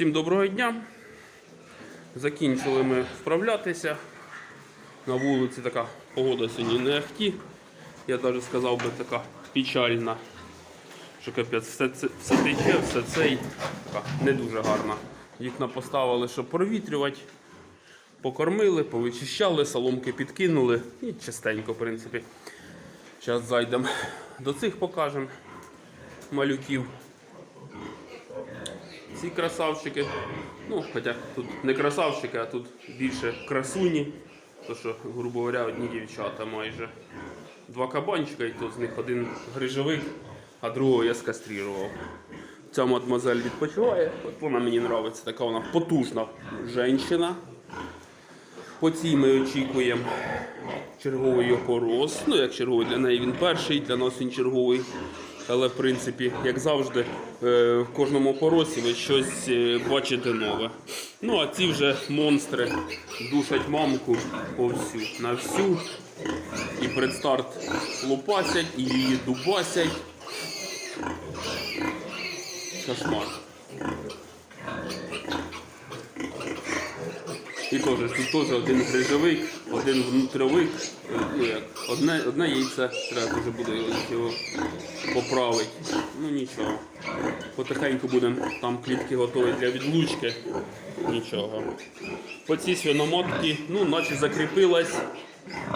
Всім доброго дня. Закінчили ми вправлятися. На вулиці така погода сьогодні не ахті. Я навіть сказав би така печальна. Що капець, все, це, все тече, все це і така не дуже гарна. Вікна поставили, щоб провітрювати. Покормили, повичищали, соломки підкинули і частенько, в принципі. Зараз зайдемо до цих покажемо малюків. Ці красавчики. Ну, хоча тут не красавчики, а тут більше красуні. То що, грубо говоря, одні дівчата майже. Два кабанчика, і то з них один грижовик, а другого я скастрірував. Ця мадемуазель відпочиває. От вона мені подобається, така вона потужна жінка. По цій ми очікуємо черговий опороз. Ну, як черговий для неї він перший, для нас він черговий. Але в принципі, як завжди, е, в кожному опоросі ви щось е, бачите нове. Ну а ці вже монстри душать мамку повсю на всю. І предстарт лупасять, і її дубасять. Кошмар. І теж тут теж один грижовик, один внутрьовик. е, Ну як, одне, одне яйце треба дуже буде його поправити. Ну нічого. Потихеньку будемо там клітки готові для відлучки. Нічого. По цій свиноматці, ну, наче закріпилась,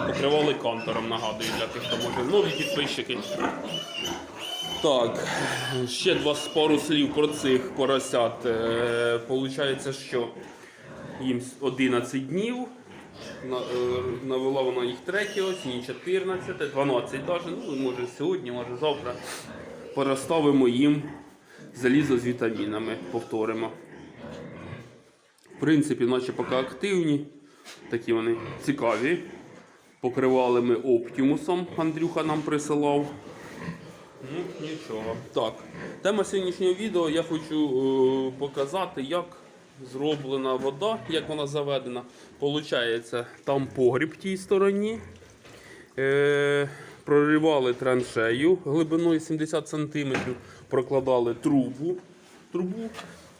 покривали кантором, нагадую, для тих, хто може нові підписчики. Так, ще два пару слів про цих поросят. Е, Получається, що їм 11 днів. Е, Навела вона їх 3, сьогодні 14, 12 навіть. Ну, може сьогодні, може завтра. Переставимо їм залізо з вітамінами, повторимо. В принципі, наче поки активні, такі вони цікаві. Покривали ми оптимусом, Андрюха нам присилав. Ну, нічого. Так, тема сьогоднішнього відео я хочу е, показати, як зроблена вода, як вона заведена. Получається, там погріб в тій стороні. Е, проривали траншею глибиною 70 см, прокладали трубу, трубу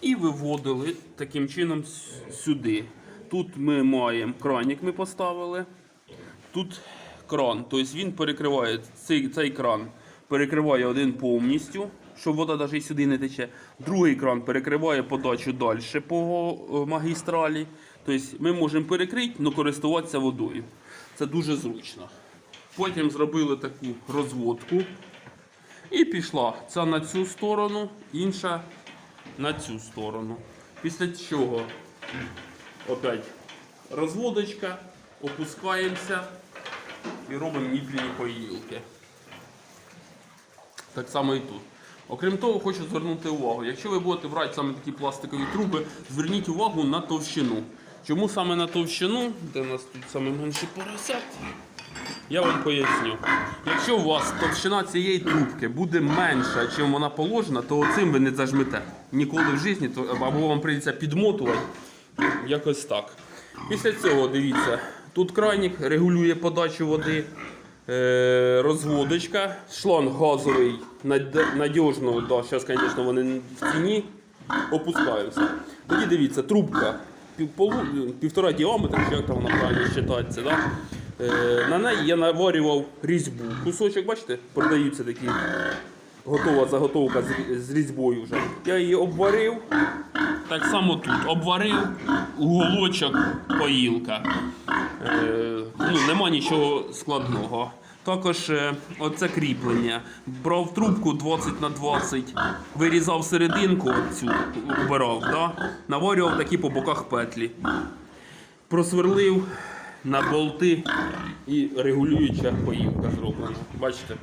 і виводили таким чином сюди. Тут ми маємо кранік, ми поставили. Тут кран, тобто він перекриває цей, цей кран перекриває один повністю, щоб вода навіть сюди не тече. Другий кран перекриває подачу далі по е, магістралі. Тобто ми можемо перекрити, але користуватися водою. Це дуже зручно. Потім зробили таку розводку. І пішла ця на цю сторону, інша на цю сторону. Після чого опять розводочка, опускаємося і робимо ніплені поїлки. Так само і тут. Окрім того, хочу звернути увагу. Якщо ви будете брати саме такі пластикові труби, зверніть увагу на товщину. Чому саме на товщину, де у нас тут саме менші поросят, я вам поясню. Якщо у вас товщина цієї трубки буде менша, чим вона положена, то оцим ви не зажмете. Ніколи в житті, або вам прийдеться підмотувати. Якось так. Після цього дивіться, тут крайник регулює подачу води. Е, розводочка, шланг газовий, над- надіжно, да, зараз, звісно, вони в ціні, опускаються. Тоді дивіться, трубка пів, півтора діаметра, чи як там вона правильно вважається, да? е, на неї я наварював різьбу. Кусочок, бачите, продаються такі готова заготовка з різьбою вже. Я її обварив. Так само тут обварив уголочок поїлка. Е, ну, нема нічого складного. Також е, оце кріплення. Брав трубку 20 на 20, вирізав серединку цю, убирав, да? наварював такі по боках петлі. Просверлив на болти і регулююча поїлка зроблена. Бачите?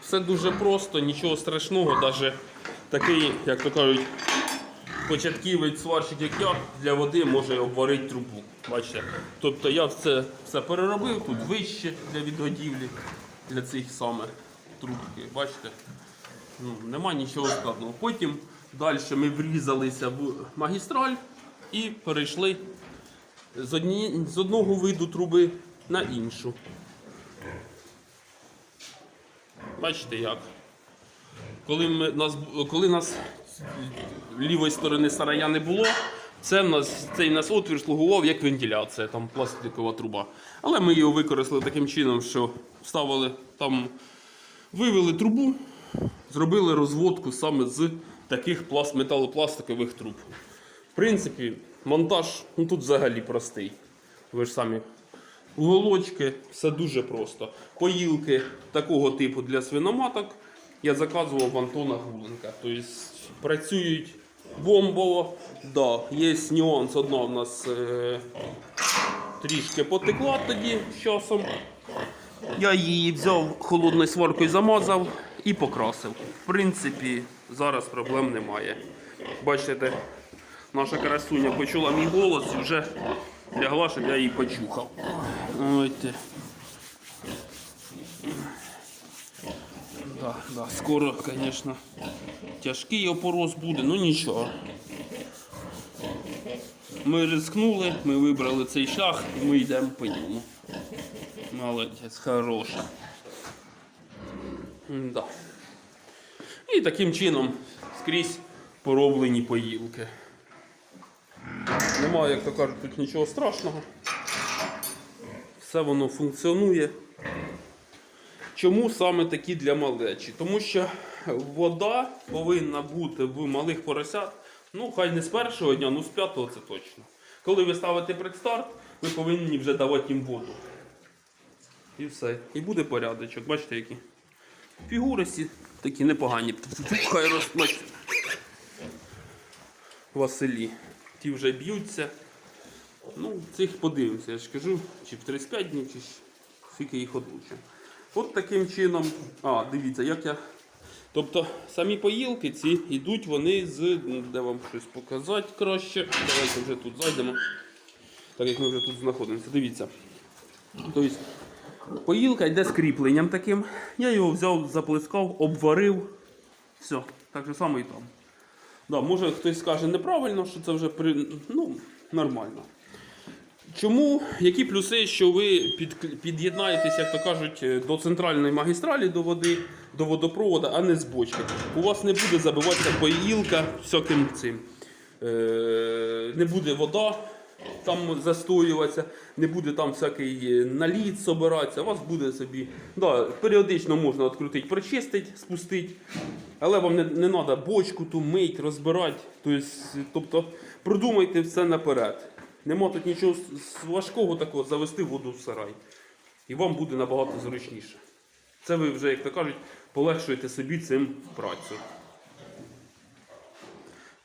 Все дуже просто, нічого страшного, навіть такий, як то кажуть, початківець сварщик, як я, для води може обварити трубу. Бачите? Тобто я це все переробив, тут вище для відгодівлі, для цих самих трубки. Бачите? Ну, нема нічого складного. Потім далі ми врізалися в магістраль і перейшли з, одні, з одного виду труби на іншу. Бачите як? Коли, ми, нас, коли нас лівої сторони сарая не було. Це в нас, цей нас отвір слугував як вентиляція, там пластикова труба. Але ми його використали таким чином, що вставили там, вивели трубу, зробили розводку саме з таких пласт, металопластикових труб. В принципі, монтаж ну, тут взагалі простий. Ви ж самі уголочки, все дуже просто. Поїлки такого типу для свиноматок я заказував в Антона Гуленка. Тобто працюють бомбово. Да, є нюанс. Одна в нас е, трішки потекла тоді з часом. Я її взяв холодною сваркою, замазав і покрасив. В принципі, зараз проблем немає. Бачите, наша красуня почула мій голос і вже лягла, щоб я її почухав. Ой. Да, да, скоро, звісно, тяжкий опорос буде, ну нічого. Ми рискнули, ми вибрали цей шлях і ми йдемо по ньому. Молодець, хороша. Да. І таким чином скрізь пороблені поїлки. Немає, як то кажуть, тут нічого страшного. Все воно функціонує. Чому саме такі для малечі? Тому що вода повинна бути в малих поросят, ну хай не з першого дня, ну з п'ятого це точно. Коли ви ставите предстарт, ви повинні вже давати їм воду. І все. І буде порядочок. Бачите, які фігури всі такі непогані. Хай ростуть. Василі. Ті вже б'ються. Ну, цих подивимося, я ж кажу, чи в 35 днів, чи скільки їх одлучимо. От таким чином. А, дивіться, як я. Тобто самі поїлки ці йдуть вони з. ну, Де вам щось показати краще. Давайте вже тут зайдемо. Так як ми вже тут знаходимося. Дивіться. Тобто, поїлка йде з кріпленням таким. Я його взяв, заплескав, обварив. Все, так же само і там. Да, може хтось скаже неправильно, що це вже при... ну, нормально. Чому? Які плюси, що ви під, під'єднаєтесь, як то кажуть, е, до центральної магістралі до води, до водопроводу, а не з бочки. У вас не буде забиватися поїлка всяким цим. Е, не буде вода там застоюватися, не буде там всякий е, наліт собиратися. У вас буде собі. Да, періодично можна відкрутити, прочистити, спустити. Але вам не, не треба бочку ту мить, розбирати. Тобто, тобто продумайте все наперед. Нема тут нічого важкого такого завести воду в сарай. І вам буде набагато зручніше. Це ви вже, як то кажуть, полегшуєте собі цим працю.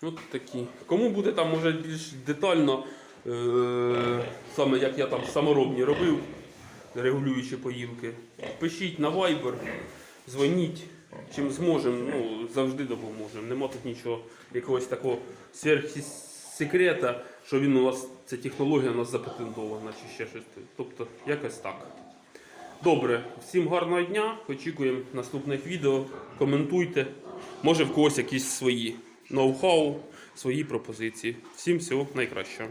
От такі. Кому буде там може більш детально, е- саме як я там саморобні робив, регулюючи поїлки, пишіть на Viber, дзвоніть. Чим зможемо, ну, завжди допоможемо. Нема тут нічого, якогось такого сверхсекрета, що він у вас, ця технологія у нас запатентована чи ще щось. Тобто, якось так. Добре, всім гарного дня. Очікуємо наступних відео. Коментуйте. Може в когось якісь свої ноу-хау, свої пропозиції. Всім всього найкращого.